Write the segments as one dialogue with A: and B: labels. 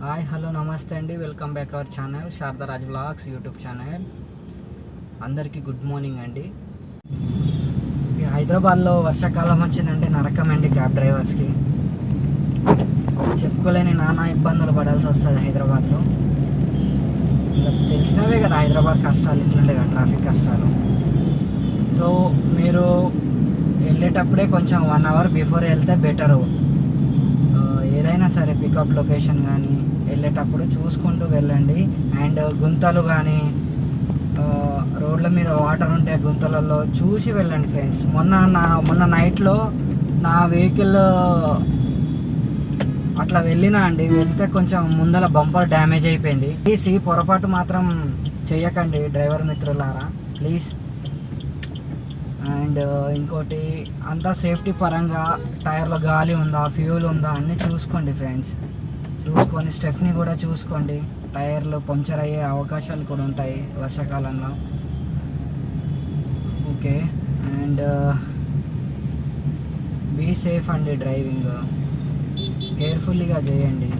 A: Hi hello నమస్తే అండి. Welcome back our channel Sharadaraj blogs YouTube channel అందరికీ good morning అండి. ఈ హైదరాబాద్లో వర్షాకాలం వచ్చిందంటే నరకం అండి క్యాబ్ డ్రైవర్స్కి చెప్పుకోలేని నానా ఇబ్బందులు పడాల్సి వస్తుంది హైదరాబాద్లో. తెలిసినవే కదా హైదరాబాద్ కష్టాలు ఇట్లుండే కదా ట్రాఫిక్ కష్టాలు. సో మీరు వెళ్ళేటప్పుడే కొంచెం వన్ అవర్ బిఫోర్ వెళ్తే బెటరు ఎక్కడైనా సరే పికప్ లొకేషన్ కానీ వెళ్ళేటప్పుడు చూసుకుంటూ వెళ్ళండి. అండ్ గుంతలు కానీ రోడ్ల మీద వాటర్ ఉంటే గుంతలలో చూసి వెళ్ళండి ఫ్రెండ్స్. మొన్న నా మొన్న నైట్లో నా వెహికల్ అట్లా వెళ్ళినా అండి. వెళ్తే కొంచెం ముందల బంపర్ డ్యామేజ్ అయిపోయింది. ప్లీజ్ ఈ పొరపాటు మాత్రం చేయకండి డ్రైవర్ మిత్రులారా. ప్లీజ్ అండ్ ఇంకోటి అంతా సేఫ్టీ పరంగా టైర్లో గాలి ఉందా ఫ్యూల్ ఉందా అన్నీ చూసుకోండి ఫ్రెండ్స్. చూసుకొని స్టెఫ్ని కూడా చూసుకోండి. టైర్లు పంక్చర్ అయ్యే అవకాశాలు కూడా ఉంటాయి వర్షాకాలంలో. ఓకే. అండ్ బీ సేఫ్ అండి డ్రైవింగ్. కేర్ఫుల్లీగా చేయండి.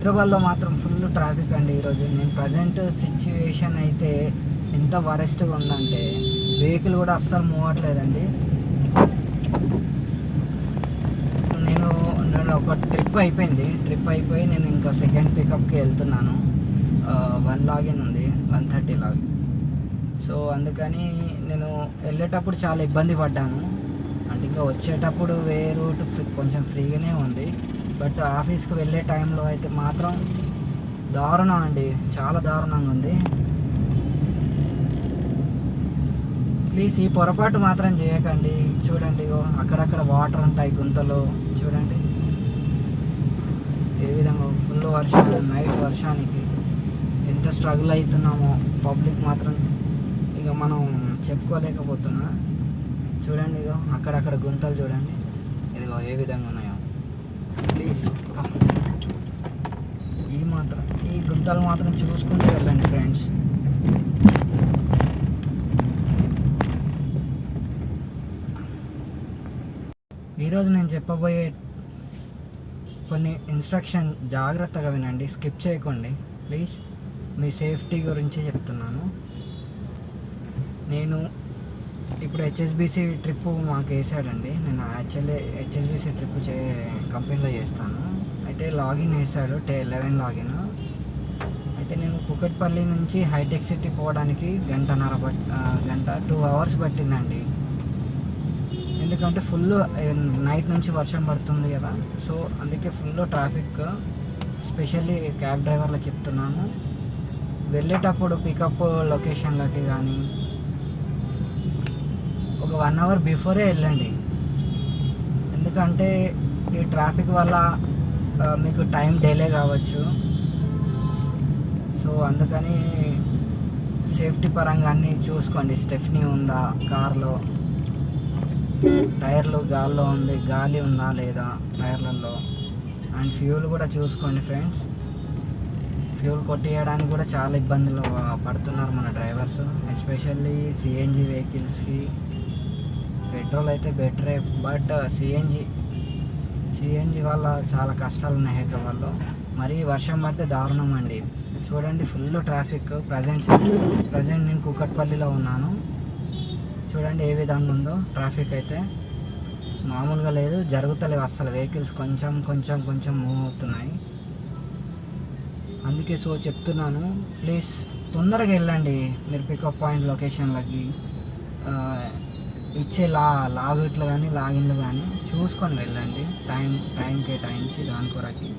A: హైదరాబాద్లో మాత్రం ఫుల్ ట్రాఫిక్ అండి ఈరోజు. నేను ప్రజెంట్ సిచ్యువేషన్ అయితే ఎంత వరెస్ట్గా ఉందంటే వెహికల్ కూడా అస్సలు మూవ్ అవ్వట్లేదండి. నేను నేను ఒక ట్రిప్ అయిపోయింది. ట్రిప్ అయిపోయి నేను ఇంకా సెకండ్ పికప్కి వెళ్తున్నాను. వన్ లాగిన్ ఉంది వన్ థర్టీ లాగిన్ సో అందుకని నేను వెళ్ళేటప్పుడు చాలా ఇబ్బంది పడ్డాను. అంటే ఇంకా వచ్చేటప్పుడు వే రూట్ ఫ్రీ కొంచెం ఫ్రీగానే ఉంది. బట్ ఆఫీస్కి వెళ్ళే టైంలో అయితే మాత్రం దారుణం అండి చాలా దారుణంగా ఉంది. ప్లీజ్ ఈ పొరపాటు మాత్రం చేయకండి. చూడండి అక్కడక్కడ వాటర్ ఉంటాయి గుంతలు. చూడండి. ఏ విధంగా ఫుల్ వర్షం నైట్ వర్షానికి ఎంత స్ట్రగుల్ అవుతున్నామో పబ్లిక్ మాత్రం ఇక మనం చెప్పుకోలేకపోతున్నా. చూడండి ఇగో అక్కడక్కడ గుంతలు చూడండి. ఇదిగో ఏ విధంగా ఉన్నాయో. ఈ మాత్రం ఈ గుంతలు మాత్రం చూసుకుంటూ వెళ్ళండి ఫ్రెండ్స్ ఈరోజు నేను చెప్పబోయే కొన్ని ఇన్స్ట్రక్షన్ జాగ్రత్తగా వినండి స్కిప్ చేయకండి. ప్లీజ్ మీ సేఫ్టీ గురించి చెప్తున్నాను. నేను ఇప్పుడు హెచ్ఎస్బిసి ట్రిప్ మాకు వేసాడండి. నేను యాక్చువల్లీ హెచ్ఎస్బిసి ట్రిప్ చే కంపెనీలో చేస్తాను. అయితే లాగిన్ వేసాడు టే లెవెన్ లాగిన్ అయితే నేను కుకట్పల్లి నుంచి హైటెక్ సిటీ పోవడానికి గంటన్నర పట్ గంట టూ అవర్స్ పట్టిందండి. ఎందుకంటే ఫుల్ నైట్ నుంచి వర్షం పడుతుంది కదా. సో అందుకే ఫుల్ ట్రాఫిక్ స్పెషల్లీ క్యాబ్ డ్రైవర్లకు చెప్తున్నాను. వెళ్ళేటప్పుడు పికప్ లొకేషన్లకి కానీ ఒక వన్ అవర్ బిఫోరే వెళ్ళండి. ఎందుకంటే ఈ ట్రాఫిక్ వల్ల మీకు టైం డిలే కావచ్చు. సో అందుకని సేఫ్టీ పరంగా అన్నీ చూసుకోండి. స్టెఫ్నీ ఉందా? కార్లో? టైర్లు గాల్లో ఉంది గాలి ఉందా లేదా టైర్లలో? అండ్ ఫ్యూల్ కూడా చూసుకోండి ఫ్రెండ్స్. ఫ్యూల్ కొట్టేయడానికి కూడా చాలా ఇబ్బందులు పడుతున్నారు మన డ్రైవర్స్. ఎస్పెషల్లీ సిఎన్జి వెహికల్స్కి. పెట్రోల్ అయితే బెటరే బట్ సిఎన్జి సిఎన్జి వల్ల చాలా కష్టాలు ఉన్నాయి హైదరాబాద్లో. మరి వర్షం పడితే దారుణం అండి. చూడండి ఫుల్ ట్రాఫిక్ ప్రజెంట్ ప్రజెంట్ నేను కుకట్పల్లిలో ఉన్నాను. చూడండి ఏ విధంగా ఉందో ట్రాఫిక్ అయితే. మామూలుగా లేదు జరుగుతలేవు అసలు వెహికల్స్ కొంచెం కొంచెం కొంచెం మూవ్ అవుతున్నాయి. అందుకే సో చెప్తున్నాను ప్లీజ్ తొందరగా వెళ్ళండి. మీరు పికప్ పాయింట్ లొకేషన్లకి ఇచ్చే లా లాగిట్లు కానీ లాగిన్లు కానీ చూసుకొని వెళ్ళండి. టైం టైం కేటాయించి దాని కొరకి.